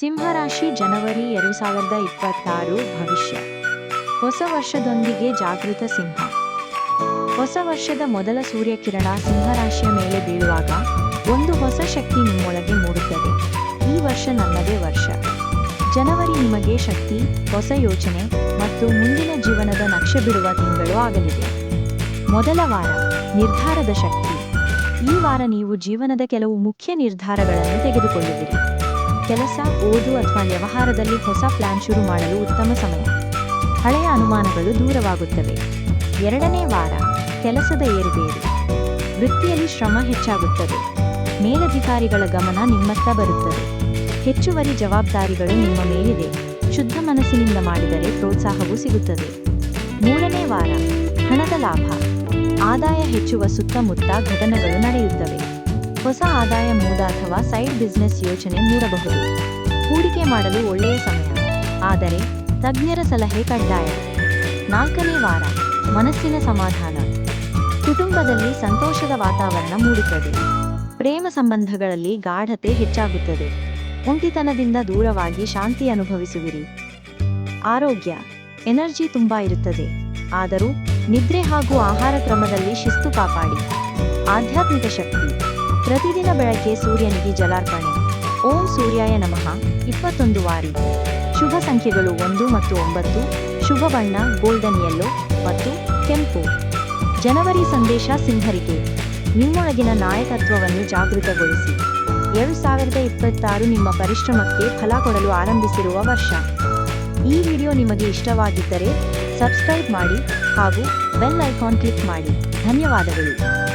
ಸಿಂಹರಾಶಿ ಜನವರಿ ಎರಡು ಸಾವಿರದ ಇಪ್ಪತ್ತಾರು ಭವಿಷ್ಯ. ಹೊಸ ವರ್ಷದೊಂದಿಗೆ ಜಾಗೃತ ಸಿಂಹ. ಹೊಸ ವರ್ಷದ ಮೊದಲ ಸೂರ್ಯಕಿರಣ ಸಿಂಹರಾಶಿಯ ಮೇಲೆ ಬೀಳುವಾಗ ಒಂದು ಹೊಸ ಶಕ್ತಿ ನಿಮ್ಮೊಳಗೆ ಮೂಡುತ್ತದೆ. ಈ ವರ್ಷ ನನ್ನದೇ ವರ್ಷ. ಜನವರಿ ನಿಮಗೆ ಶಕ್ತಿ, ಹೊಸ ಯೋಚನೆ ಮತ್ತು ಮುಂದಿನ ಜೀವನದ ನಕ್ಷೆ ಬಿಡುವ ತಿಂಗಳು ಆಗಲಿದೆ. ಮೊದಲ ವಾರ ನಿರ್ಧಾರದ ಶಕ್ತಿ. ಈ ವಾರ ನೀವು ಜೀವನದ ಕೆಲವು ಮುಖ್ಯ ನಿರ್ಧಾರಗಳನ್ನು ತೆಗೆದುಕೊಳ್ಳುವಿರಿ. ಕೆಲಸ, ಓದು ಅಥವಾ ವ್ಯವಹಾರದಲ್ಲಿ ಹೊಸ ಪ್ಲಾನ್ ಶುರು ಮಾಡಲು ಉತ್ತಮ ಸಮಯ. ಹಳೆಯ ಅನುಮಾನಗಳು ದೂರವಾಗುತ್ತವೆ. ಎರಡನೇ ವಾರ, ಕೆಲಸದ ಏರುಪೇರು ವೃತ್ತಿಯಲ್ಲಿ ಶ್ರಮ ಹೆಚ್ಚಾಗುತ್ತದೆ. ಮೇಲಧಿಕಾರಿಗಳ ಗಮನ ನಿಮ್ಮತ್ತ ಬರುತ್ತದೆ. ಹೆಚ್ಚುವರಿ ಜವಾಬ್ದಾರಿಗಳು ನಿಮ್ಮ ಮೇಲಿದೆ. ಶುದ್ಧ ಮನಸ್ಸಿನಿಂದ ಮಾಡಿದರೆ ಪ್ರೋತ್ಸಾಹವೂ ಸಿಗುತ್ತದೆ. ಮೂರನೇ ವಾರ, ಹಣದ ಲಾಭ. ಆದಾಯ ಹೆಚ್ಚುವ ಸುತ್ತಮುತ್ತ ಘಟನೆಗಳು ನಡೆಯುತ್ತವೆ. ಹೊಸ ಆದಾಯ ಮೂಲ ಅಥವಾ ಸೈಡ್ ಬಿಸ್ನೆಸ್ ಯೋಜನೆ ಮೂಡಬಹುದು. ಹೂಡಿಕೆ ಮಾಡಲು ಒಳ್ಳೆಯ ಸಮಯ. ಆದರೆ, ತಜ್ಞರ ಸಲಹೆ ಕಡ್ಡಾಯ. ನಾಲ್ಕನೇ ವಾರ. ಮನಸ್ಸಿನ ಸಮಾಧಾನ. ಕುಟುಂಬದಲ್ಲಿ ಸಂತೋಷದ ವಾತಾವರಣ ಮೂಡುತ್ತದೆ. ಪ್ರೇಮ ಸಂಬಂಧಗಳಲ್ಲಿ ಗಾಢತೆ ಹೆಚ್ಚಾಗುತ್ತದೆ. ಒಂಟಿತನದಿಂದ ದೂರವಾಗಿ ಶಾಂತಿ ಅನುಭವಿಸುವಿರಿ. ಆರೋಗ್ಯ. ಎನರ್ಜಿ ತುಂಬಾ ಇರುತ್ತದೆ. ಆದರೂ, ನಿದ್ರೆ ಹಾಗೂ ಆಹಾರ ಕ್ರಮದಲ್ಲಿ ಶಿಸ್ತು ಕಾಪಾಡಿ. ಆಧ್ಯಾತ್ಮಿಕ ಶಕ್ತಿ. ಪ್ರತಿದಿನ ಬೆಳಗ್ಗೆ ಸೂರ್ಯನಿಗೆ ಜಲಾರ್ಪಣೆ. ಓಂ ಸೂರ್ಯಾಯ ನಮಃ. ಇಪ್ಪತ್ತೊಂದು ವಾರಿ. ಶುಭ ಸಂಖ್ಯೆಗಳು ಒಂದು ಮತ್ತು ಒಂಬತ್ತು. ಶುಭ ಬಣ್ಣ, ಗೋಲ್ಡನ್ ಯೆಲ್ಲೋ ಮತ್ತು ಕೆಂಪು. ಜನವರಿ ಸಂದೇಶ ಸಿಂಹರಿಗೆ. ನಿಮ್ಮೊಳಗಿನ ನಾಯಕತ್ವವನ್ನು ಜಾಗೃತಗೊಳಿಸಿ. ಎರಡು ಸಾವಿರದ ಇಪ್ಪತ್ತಾರು ನಿಮ್ಮ ಪರಿಶ್ರಮಕ್ಕೆ ಫಲ ಕೊಡಲು ಆರಂಭಿಸಿರುವ ವರ್ಷ. ಈ ವಿಡಿಯೋ ನಿಮಗೆ ಇಷ್ಟವಾಗಿದ್ದರೆ ಸಬ್ಸ್ಕ್ರೈಬ್ ಮಾಡಿ ಹಾಗೂ ಬೆಲ್ ಐಕಾನ್ ಕ್ಲಿಕ್ ಮಾಡಿ. ಧನ್ಯವಾದಗಳು.